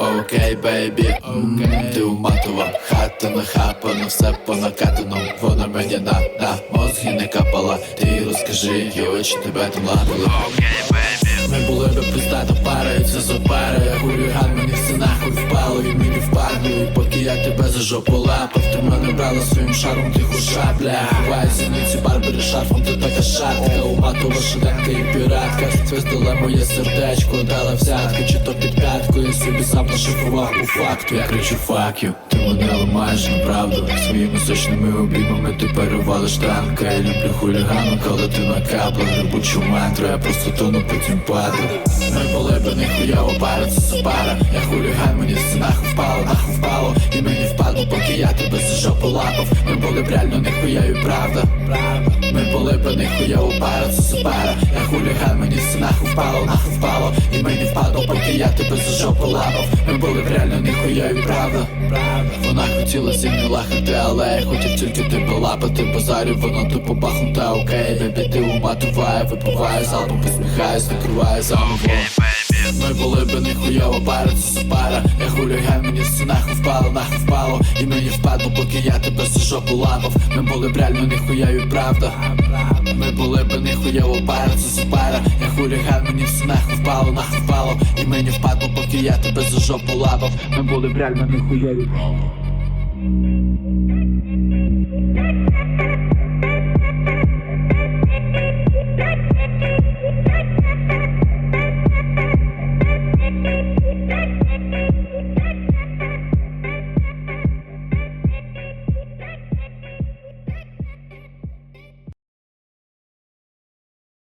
Окей, бейбі, ти уматова хата нахапана, все понакатано, Вона мені на, на мозги не капала. Ти розкажи, йой, чи тебе там ладили Ми були би пиздата пара, і це Я хуліган, мені все нахуй впало І я тебе за жопу лапав. Ти мене брала своїм шаром тиху шабля Буває зіниці барбери шарфом, ти така шатка. Уматова шеденка і піратка. Звездила моє сердечко, дала взятки. Чи то під п'ятку, я собі сам нашифрував по факту. Я кричу факю, ти мене ламаєш на правду Своїми сочними обіймами ти перевалиш танка. Я люблю хулігану, коли ти на каплах. Рибучу мантру, я просто тону, потім падаю. Ми були б ніхуяво пара, це за пара Я хуліган, мені все нахуй впало, нахуй впало І впадло, поки я тебе за жопу лапав Ми були б реально ніхуяю, правда? Ми були б ніхуяво пара, це за пара Я хуліган, мені все нахуй впало, нахуй впало. І мені впадло, поки я тебе за жопу лапав. Ми були б реально ніхуяю, правда? Вона хотіла зі мною лахати, але я хотів тільки тебе лапати Базарю, воно тупо бахнута, окей, бебі, ти уматуває, випиває залпом, посміхаюсь, накриває замовом ми були би нихуєво пара, це супара Я хуліган, мені все нахуй впало, нахуй впало. І мені впадло, поки я тебе за жопу ламав Ми були б реально нихуєю, правда. Ми були би нихуєво пара, це супара Я хуліган, мені все нахуй впало, нахуй впало. І мені впадло, поки я тебе за жопу лапав. Ми були б реально нихуєю правда.